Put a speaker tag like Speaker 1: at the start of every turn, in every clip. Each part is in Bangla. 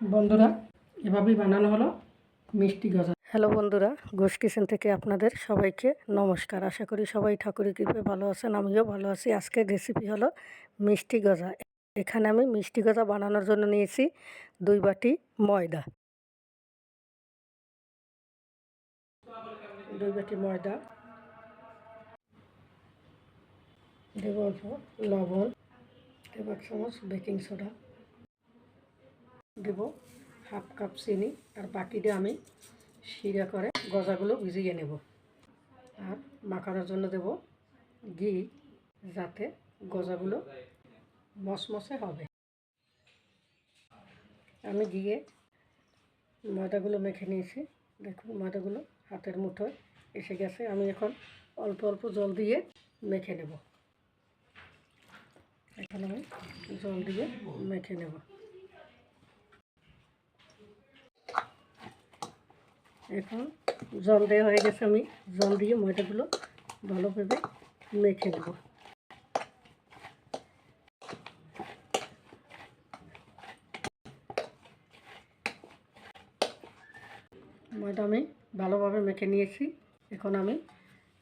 Speaker 1: বন্ধুরা, এভাবেই বানানো হলো মিষ্টি গজা।
Speaker 2: হ্যালো বন্ধুরা, ঘোষ কিচেন থেকে আপনাদের সবাইকে নমস্কার। আশা করি সবাই ঠাকুরের কৃপে ভালো আছেন, আমিও ভালো আছি। আজকের রেসিপি হলো মিষ্টি গজা। এখানে আমি মিষ্টি গজা বানানোর জন্য নিয়েছি দুই বাটি ময়দা। দুই বাটি ময়দা। দেব অল্প লবণ। এক চামচ বেকিং সোডা। দেব হাফ কাপ চিনি আর বাকিটা আমি শিরা করে গজাগুলো ভিজিয়ে নেব। আর মাখানোর জন্য দেব ঘি যাতে গজাগুলো মসমসে হবে। আমি গিয়ে ময়দাগুলো মেখে নিয়েছি। দেখুন ময়দাগুলো হাতের মুঠোয় এসে গেছে। আমি এখন অল্প অল্প জল দিয়ে মেখে নেব। এখন আমি জল দিয়ে মেখে নেব। এখন জল দেওয়া হয়ে গেছে আমি। জল দিয়ে ময়দাগুলো ভালোভাবে মেখে নেব। ময়দা আমি ভালোভাবে মেখে নিয়েছি। এখন আমি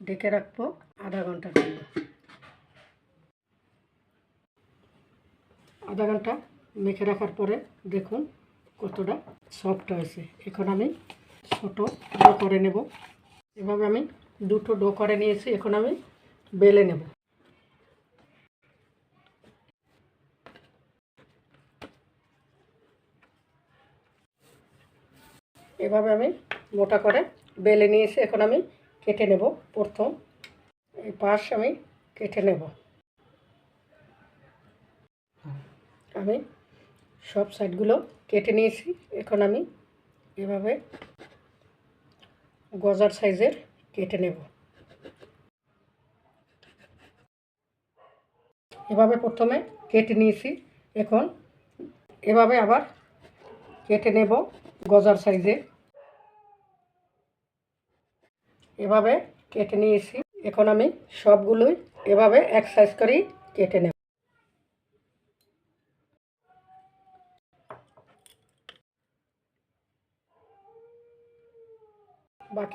Speaker 2: ডেকে রাখব আধা ঘণ্টার জন্য। আধা ঘণ্টা মেখে রাখার পরে দেখুন কতটা সফট হয়েছে। এখন আমি ছোটো ডো করে নেব। এভাবে আমি দুটো ডো করে নিয়েছি, এখন আমি বেলে নেব। এভাবে আমি মোটা করে বেলে নিয়েছি, এখন আমি কেটে নেব প্রথম। এই পাশ আমি কেটে নেব। আমি সব সাইডগুলো কেটে নিয়েছি, এখন আমি এভাবে গজার সাইজের কেটে নেব। এভাবে প্রথমে কেটে নিয়েছি, এখন এভাবে আবার কেটে নেব গজার সাইজে। এভাবে কেটে নিয়েছি, এখন আমি সবগুলোই এভাবে এক সাইজ করেই কেটে নেব।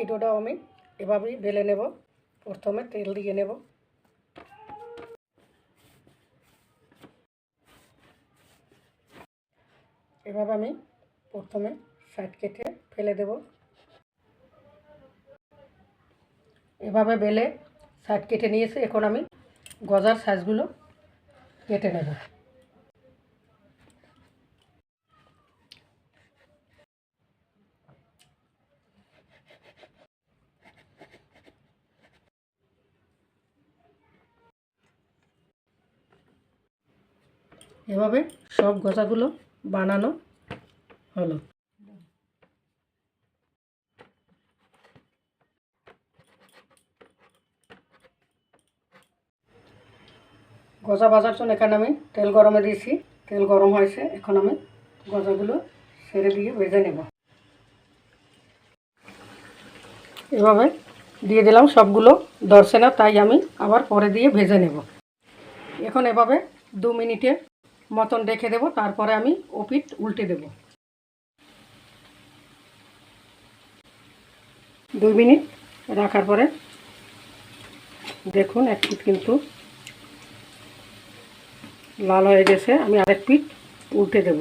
Speaker 2: বাকি ডোটাও আমি এভাবেই বেলে নেব। প্রথমে তেল দিয়ে নেব। এভাবে আমি প্রথমে সাইড কেটে ফেলে দেব। এভাবে বেলে সাইড কেটে নিয়েছি। এখন আমি গজার সাইজগুলো কেটে নেব। এভাবে সব গজাগুলো বানানো হলো। গজা বাজার জন্য এখানে আমি তেল গরমে দিয়েছি। তেল গরম হয়েছে, এখন আমি গজাগুলো ছেড়ে দিয়ে ভেজে নেব। এভাবে দিয়ে দিলাম সবগুলো ধরছে না, তাই আমি আবার পরে দিয়ে ভেজে নেব। এখন এভাবে দু মিনিটের মতন রেখে দেব, তারপরে আমি ওপিট উল্টে দেব। দুই মিনিট রাখার পরে দেখুন, এক পিঠ কিন্তু লাল হয়ে গেছে, আমি আরেক পিঠ উল্টে দেব।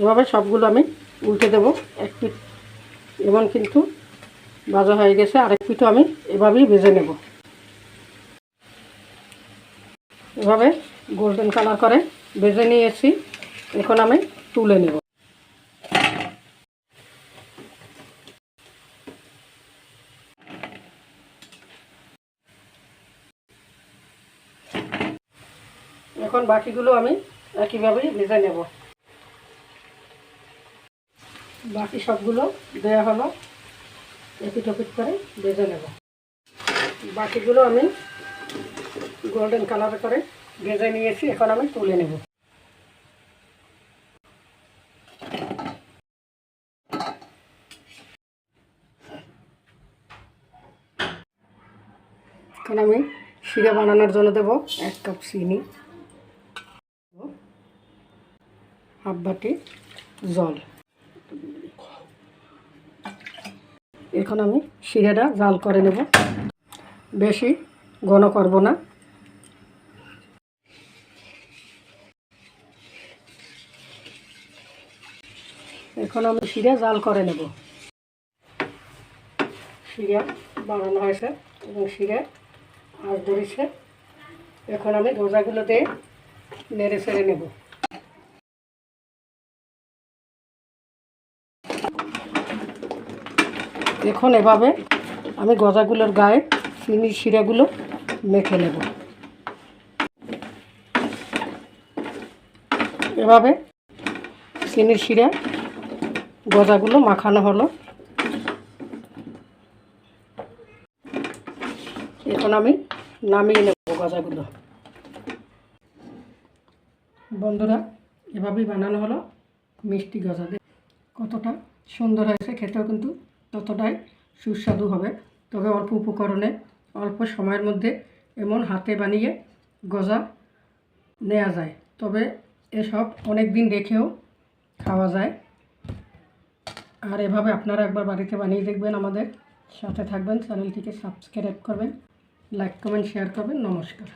Speaker 2: এভাবে সবগুলো আমি উল্টে দেব, এক পিঠ এমন কিন্তু ভাজা হয়ে গেছে, আরেক পিঠও আমি এভাবেই ভেজে নেব। এভাবে গোল্ডেন কালার করে ভেজে নিয়েছি। এখন আমি তুলে নেব। এখন বাকিগুলো আমি একইভাবেই ভেজে নেব। বাকি সবগুলো দেয়া হলো। এপিট ওপিট করে ভেজে নেব। বাকিগুলো আমি গোল্ডেন কালার করে ভেজে নিয়েছি, এখন আমি তুলে নেব। এখন আমি শিরা বানানোর জন্য দেব এক কাপ চিনি,
Speaker 1: হাফ বাটি জল।
Speaker 2: এখন আমি শিরাটা জাল করে নেব। বেশি ঘন করব না। এখন আমি শিরা জাল করে নেব। শিরা বানানো হয়েছে এবং শিরা আঁচ ধরেছে। এখন আমি দিয়ে নেড়ে ছেড়ে নেব। এখন এভাবে আমি গজাগুলোর গায়ে চিনির শিরাগুলো মেখে নেব। এভাবে চিনির শিরা গজাগুলো মাখানো হলো। এখন আমি নামিয়ে নেব গজাগুলো।
Speaker 1: বন্ধুরা, এভাবেই বানানো হলো মিষ্টি গজা। দিয়ে কতটা সুন্দর হয়েছে, খেতেও কিন্তু ততটাই সুস্বাদু হবে। তবে অল্প উপকরণে, অল্প সময়ের মধ্যে এমন হাতে বানিয়ে গজা নেওয়া যায়। তবে এসব অনেক দিন রেখেও খাওয়া যায়। আর এভাবে আপনারা একবার বাড়িতে বানিয়ে দেখবেন আমাদের। সাথে থাকবেন, চ্যানেলটিকে সাবস্ক্রাইব করবেন, লাইক, কমেন্ট, শেয়ার করবেন। নমস্কার।